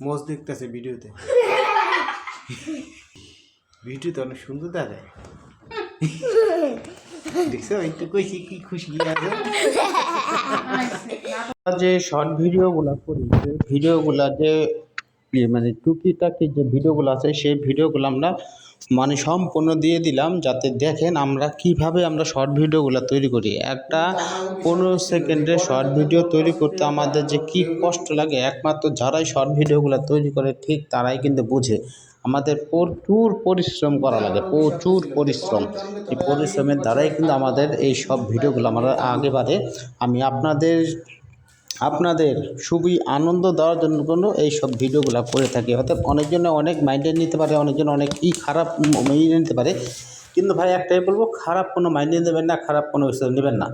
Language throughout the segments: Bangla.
মোজ দেখতেছে ভিডিওতে। ভিডিওতে অনেক সুন্দর দেখা যায় যে শর্ট ভিডিও গুলা করি ভিডিও গুলা যে মানে টুকিটাকি যে ভিডিওগুলো আছে, সেই ভিডিওগুলো আমরা মানে সম্পূর্ণ দিয়ে দিলাম যাতে দেখেন আমরা কীভাবে আমরা শর্ট ভিডিওগুলো তৈরি করি। একটা পনেরো সেকেন্ডের শর্ট ভিডিও তৈরি করতে আমাদের যে কি কষ্ট লাগে, একমাত্র যারাই শর্ট ভিডিওগুলো তৈরি করে ঠিক তারাই কিন্তু বুঝে। আমাদের প্রচুর পরিশ্রম করা লাগে, প্রচুর পরিশ্রম। এই পরিশ্রমের দ্বারাই কিন্তু আমাদের এই সব ভিডিওগুলো আমরা আগে বাড়ে আমি আপনাদের আপনাদের খুবই আনন্দ দেওয়ার জন্য কোনো এই সব ভিডিওগুলো করে থাকি। অর্থাৎ অনেকজন অনেক মাইন্ডে নিতে পারে, অনেকজন অনেক ই খারাপ মেনে নিতে পারে। কিন্তু ভাই একটাই বলব, খারাপ কোনো মাইন্ডে নেবেন না, খারাপ কোনো কিছু নেবেন না।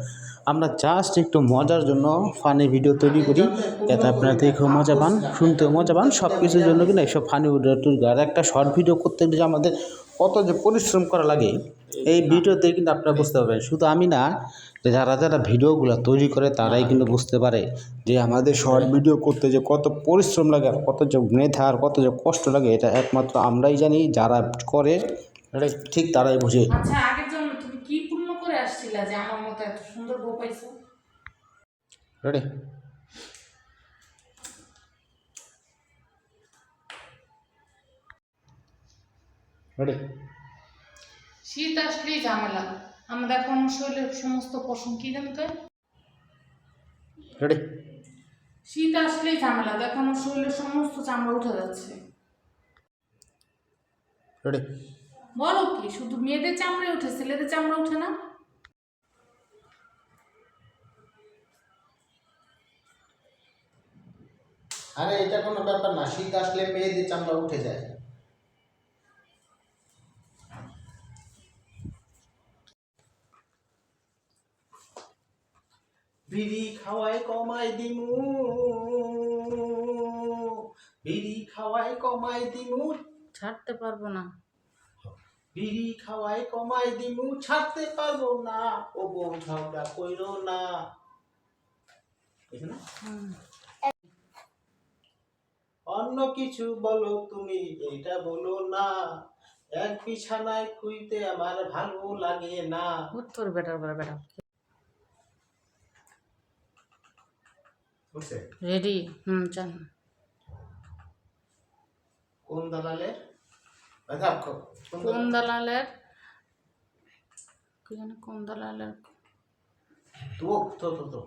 আমরা জাস্ট একটু মজার জন্য ফানি ভিডিও তৈরি করি, যাতে আপনারা দেখেও মজা পান, শুনতেও মজা পান সব কিছুর জন্য কিন্তু এইসব ফানি ভিডিও তৈরি আর একটা শর্ট ভিডিও করতে গেলে আমাদের কত যে পরিশ্রম করা লাগে এই ভিডিওতে কিন্তু আপনারা বুঝতে পারবেন। শুধু আমি না যে যারা যারা ভিডিওগুলো তৈরি করে তারাই কিন্তু বুঝতে পারে যে আমাদের শর্ট ভিডিও করতে যে কত পরিশ্রম লাগে আর কত যে মেধা আর কত যে কষ্ট লাগে এটা একমাত্র আমরাই জানি যারা করে এটা ঠিক তারাই বুঝে। আচ্ছা আগের জন্য তুমি কি পূর্ণ করে আসছিলা যে আমার মতো এত সুন্দর বউ পাইছো? রেডি রেডি শীত আসলেই ঝামেলা। আমাদের এখন শরীরের সমস্ত পশম কি জানতে রেডি শীত আসলেই ঝামেলা। দেখো আমার শরীরের সমস্ত চামড়া উঠে যাচ্ছে। রেডি বলো কি শুধু মেয়েদের চামড়ায় উঠে ছেলেদের চামড়া উঠে না? আরে এটা কোনো ব্যাপার না। শীত আসলে মেয়েদের চামড়া উঠে যায়। বিড়ি খাওয়াই কমাই দিমু। বিড়ি খাওয়াই কমাই দিমু। ছাড়তে পারব না। বিড়ি খাওয়াই কমাই দিমু। ছাড়তে পারব না। ও বউ ঝগড়া কইরো না। না? অন্য কিছু বলো তুমি এটা বলো না। এক বিছানায় খুইতে আমার ভালো লাগে না। উত্তর বেটার বেটা বেটা বুঝছে রেডি হুম চান কোন দালালের? কোন দালালের? কি জানি কোন দালালের? তো তো তো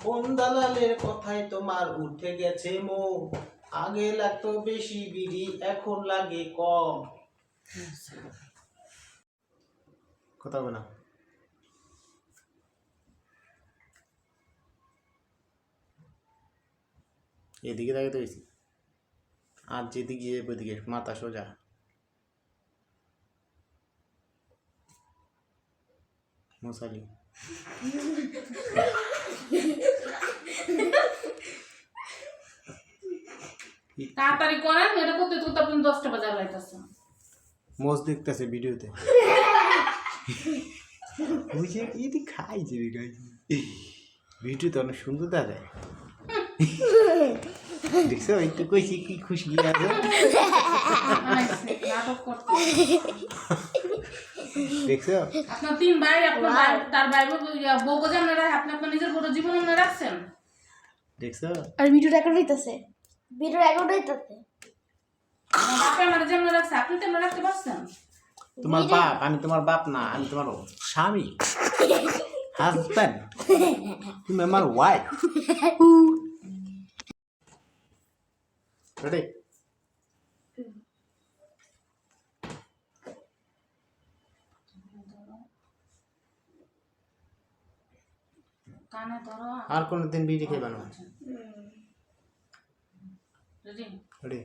কোন দালালের কথাই তোমার উঠে গেছে মো আগে লাগতো বেশি বিড়ি এখন লাগে কম। কথা হবে এদিকে তাকে তো বেশি আর যেদিকে গিয়ে ওদিকে মাথা সোজা। মশালি তাড়াতাড়ি করেন এটা করতে করতে আপনি দশটা বাজার লাইতেছে মোজ দেখতেছে ভিডিওতে। ওই যে খাইছে ভিডিওতে অনেক সুন্দর দেখা যায় দেখছ একটু কইছি কি খুশি আছে দেখছ? আপনার তিন ভাই আপনার তার ভাই বউকে যেমন রাখে আপনি আপনার নিজের পুরো জীবন মনে রাখছেন? দেখছ? আর ভিডিও রেকর্ড হইতেছে। ভিডিও রেকর্ড হইতেছে। আমার রাখছে আপনি রাখতে পারছেন। তোমার বাপ আমি তোমার বাপ না আমি তোমার স্বামী। হাজব্যান্ড তুমি আমার ওয়াইফ রেডি কানে ধরো। আর কোনো দিন বিড়ি খেবে না রেডি?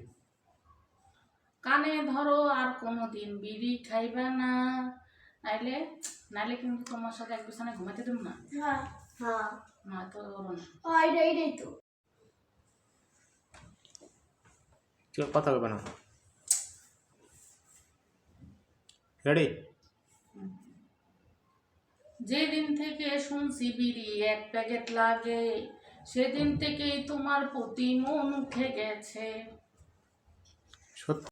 কানে ধরো আর কোনোদিন বিড়ি খাইবে না। নাইলে নাইলে কিন্তু তোমার সাথে এক বিছানায় ঘুমাতে দেব না? হ্যাঁ। হ্যাঁ না তো বলো না। ও এইটাই তো। কেউ কথা বলবে না। রেডি যেদিন থেকে শুনছি বিড়ি এক প্যাকেট লাগে সেদিন থেকেই তোমার প্রতি মন উঠে গেছে। সত্যি।